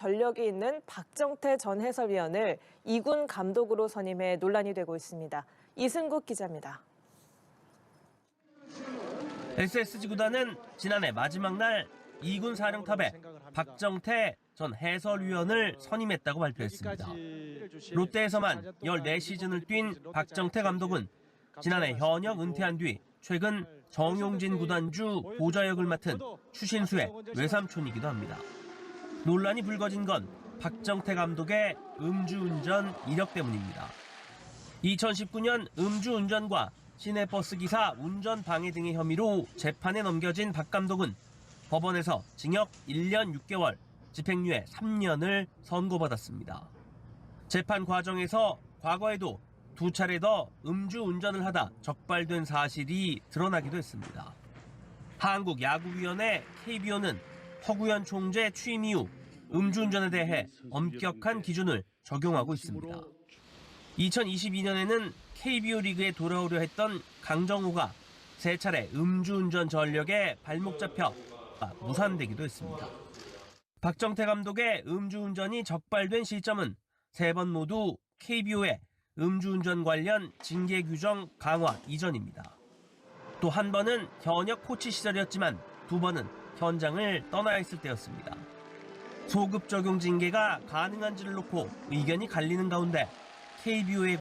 전력이 있는 박정태 전 해설위원을 2군 감독으로 선임해 논란이 되고 있습니다. 이승국 기자입니다. SSG 구단은 지난해 마지막 날 2군 사령탑에 박정태 전 해설위원을 선임했다고 발표했습니다. 롯데에서만 14시즌을 뛴 박정태 감독은 지난해 현역 은퇴한 뒤 최근 정용진 구단주 보좌역을 맡은 추신수의 외삼촌이기도 합니다. 논란이 불거진 건 박정태 감독의 음주운전 이력 때문입니다. 2019년 음주운전과 시내버스 기사 운전 방해 등의 혐의로 재판에 넘겨진 박 감독은 법원에서 징역 1년 6개월, 집행유예 3년을 선고받았습니다. 재판 과정에서 과거에도 두 차례 더 음주운전을 하다 적발된 사실이 드러나기도 했습니다. 한국야구위원회 KBO는 허구현 총재 취임 이후 음주운전에 대해 엄격한 기준을 적용하고 있습니다. 2022년에는 KBO 리그에 돌아오려 했던 강정호가 세 차례 음주운전 전력에 발목 잡혀 무산되기도 했습니다. 박정태 감독의 음주운전이 적발된 시점은 세 번 모두 KBO의 음주운전 관련 징계 규정 강화 이전입니다. 또 한 번은 현역 코치 시절이었지만 두 번은 현장을 떠나야 했을 때였습니다. 소급 적용 징계가 가능한지를 놓고 의견이 갈리는 가운데 KBO의